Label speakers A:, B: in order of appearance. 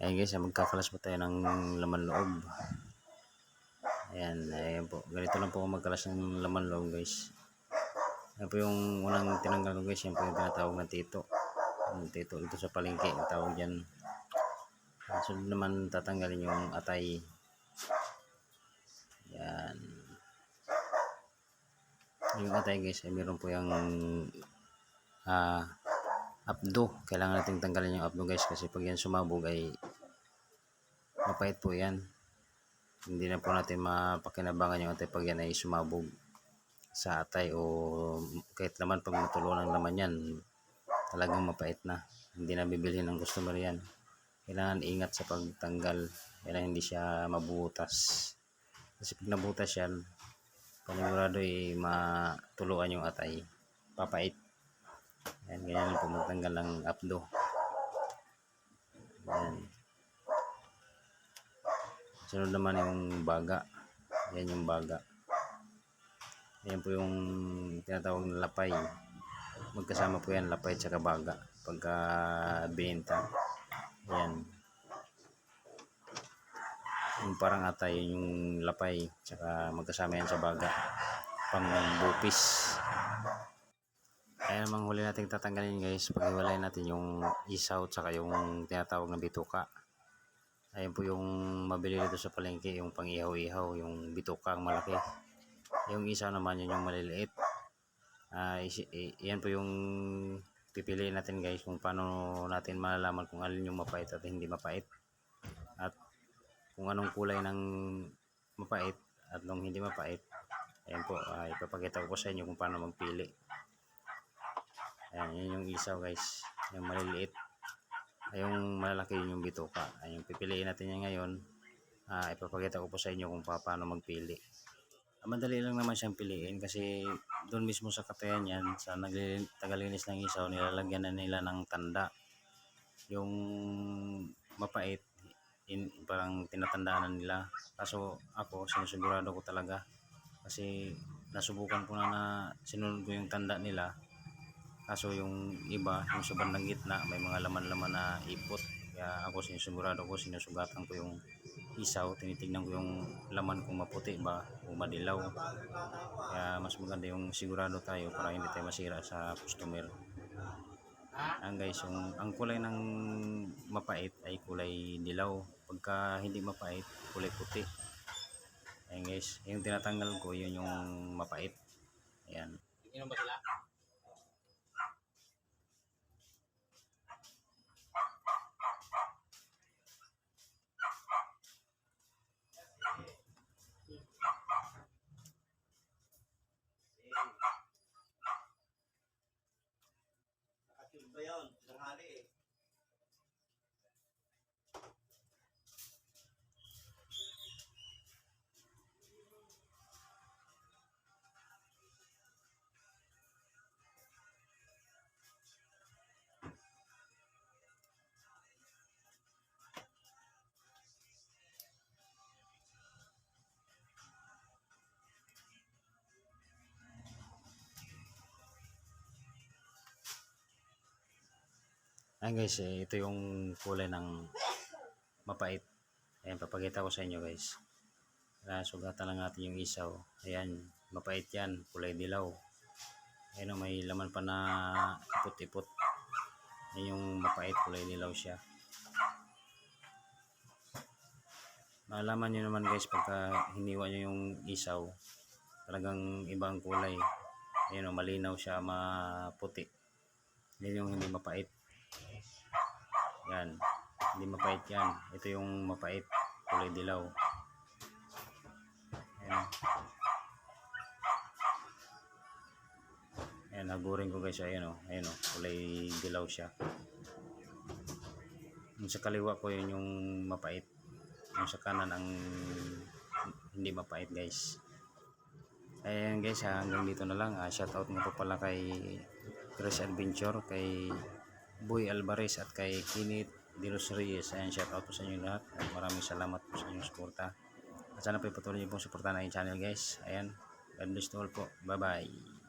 A: Ayan guys, ah, magkakalas po tayo ng laman loob. Ayan, ayan po. Ganito lang po magkalas ng laman loob guys. Ayan po yung unang tinanggal ko guys. Yan po yung tinatawag na tito. Yung tito ito sa palengke. Ang tawag dyan. So naman tatanggalin yung atay. Yan. Yung atay guys, ay meron po yung ah abdo. Kailangan natin tanggalin yung abdo guys kasi pag yan sumabog ay mapait po yan. Hindi na po natin mapakinabangan yung atay pag yan ay sumabog sa atay o kahit naman pag matulo ng laman yan talagang mapait na. Hindi na bibilhin ng customer yan. Kailangan ingat sa pagtanggal. Kailangan hindi siya mabutas. Kasi pag nabutas yan, panigurado ay matuluan yung atay. Papait. Ayan, ganyan lang po magtanggal ng abdo. Ayan. Sunod naman yung baga. Ayan yung baga. Ayan po yung tinatawag na lapay. Magkasama po yan, lapay at saka baga. Pagka binenta. Ayan. Yung parang atay, yung lapay. Tsaka magkasama yan sa baga. Pang bupis. Ayan namang huli natin tatanggalin guys. Paghiwalay natin yung isaw tsaka yung tinatawag na bituka. Ayan po yung mabili dito sa palengke, yung pang ihaw-ihaw, yung bituka ang malaki. Yung isaw naman yun yung maliliit. I- yan po yung pipiliin natin guys kung paano natin malalaman kung alin yung mapait at hindi mapait. At kung anong kulay ng mapait at nung hindi mapait. Ayan po, ah, ipapakita ko sa inyo kung paano magpili. Ayan, yun yung isaw guys. Yung maliliit. Yung malalaki yun yung bituka. Yung pipiliin natin yan ngayon. Ah, ipapakita ko po sa inyo kung pa- paano magpili. Ah, Madali lang naman siyang piliin kasi doon mismo sa katayan yan, sa tagalinis ng isaw, nilalagyan na nila ng tanda. Yung mapait, in, parang tinatandaan na nila. Kaso ako, sinusigurado ko talaga. Kasi nasubukan ko na na sinunod ko yung tanda nila. Kaso yung iba, yung sa bandang gitna, may mga laman-laman na ipot. Kaya ako sinusigurado ko, sinusugatan ko yung isaw, tinitignan ko yung laman kung maputi ba o madilaw. Kaya mas maganda yung sigurado tayo para hindi tayo masira sa customer. Ang guys, yung ang kulay ng mapait ay kulay dilaw. Pagka hindi mapait, kulay puti. Ayan guys, yung tinatanggal ko, yun yung mapait. Ayan.
B: Inom ba sila?
A: Ayan guys, eh, ito yung kulay ng mapait. Ayan, papakita ko sa inyo guys. Kaya sugatan lang natin yung isaw. Ayan, mapait yan, kulay dilaw. Ayan, oh, may laman pa na ipot-ipot. Ayan yung mapait, kulay dilaw siya. Malaman nyo naman guys, pagka hiniwa nyo yung isaw, talagang ibang kulay. Ayan, oh, malinaw siya, maputi. Yan yung hindi mapait. Yan. Hindi mapait yan. Ito yung mapait. Kulay dilaw. Ayan. Ayan, nagurin ko guys. Ayan o. Ayan o. Kulay dilaw siya. Yung sa kaliwa ko yun yung mapait. Yung sa kanan ang hindi mapait guys. Ayan guys, ha, hanggang dito na lang. Ah, shout out nga po pala kay Chris Adventure, kay Boy Alvarez at kay Kinit De Los Reyes. Ayan, shout out po sa inyo lahat. At maraming salamat po sa inyong suporta. At sana po ipatuloy niyo pong suportahan ang channel guys. Ayan, God bless to all po. Bye bye.